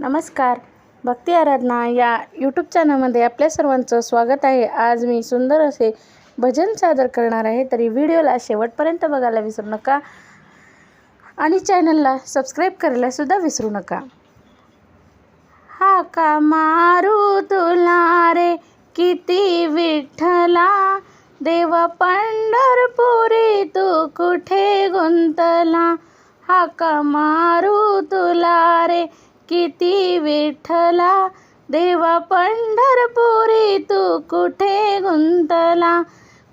नमस्कार. भक्ती आराधना या यूट्यूब चॅनलमध्ये आपल्या सर्वांचं स्वागत आहे. आज मी सुंदर असे भजन सादर करणार आहे. तरी व्हिडिओला शेवटपर्यंत बघायला विसरू नका आणि चॅनलला सबस्क्राईब करायलासुद्धा विसरू नका. हा का मारू तुला रे किती विठ्ठला. देवा पंढरपुरी तू कुठे गुंतला? हाका मारू तुला रे किती विठ्ठला देवा पंढरपुरी तू कुठे गुंतला?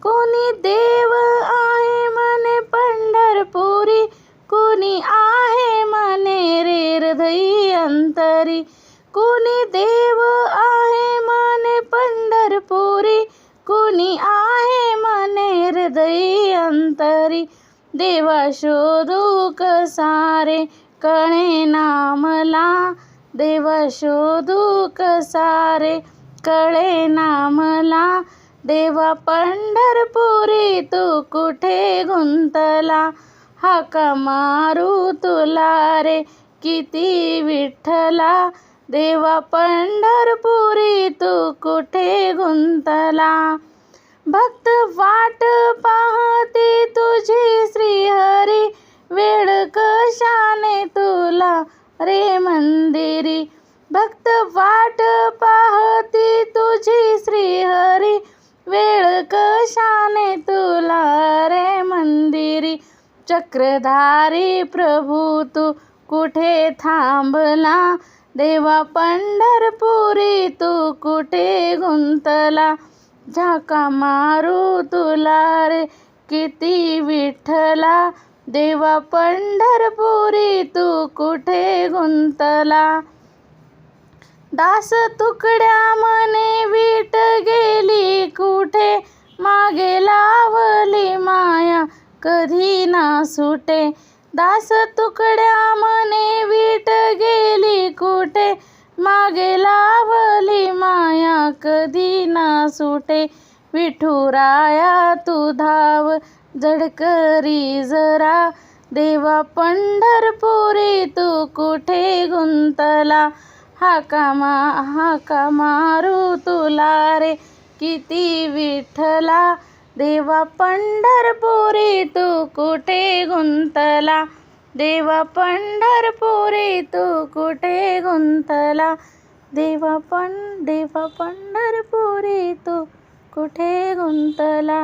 कोणी देव आहे मने पंढरपुरी कोणी आहे मने रे हृदयी अंतरी? कोणी देव आहे मने पंढरपुरी कोणी आहे मने हृदयी अंतरी? देवा शोधू कसारे कळे नाम देवा शोधू कसारे कळे ना मला देवा पंढरपुरी तू कुठे गुंतला? हाका मारू तुला रे किती विठ्ठला? देवा पंढरपुरी तू कुठे गुंतला? भक्त वाट पाहते तुझी श्रीहरी. वेळ रे मंदिरी भक्त वाट पाहती तुझी श्रीहरी. वेळ कशाने तुला रे मंदिरी? चक्रधारी प्रभू तू कुठे थांबला? देवा पंढरपुरी तू कुठे गुंतला? झाका मारू तुला रे किती विठ्ठला. देवा पंढरपुरी तू कुठे गुंतला? दास तुकड्या मने विट गेली कुठे मागे लावली माया? कधी ना सुटे. दास तुकड्या मने विट गेली कुठे मागे लावली माया? कधी ना सुटे. विठुराया तू धाव जडकरी जरा. देवा पंढरपुरी तू कुठे गुंतला? हाका मा हाका मारू तुला रे? किती विठला देवा पंढरपुरी तू कुठे गुंतला? देवा पंढरपुरी तू कुठे गुंतला? देवा पण देवा पंढरपुरी तू कुठे गुंतला?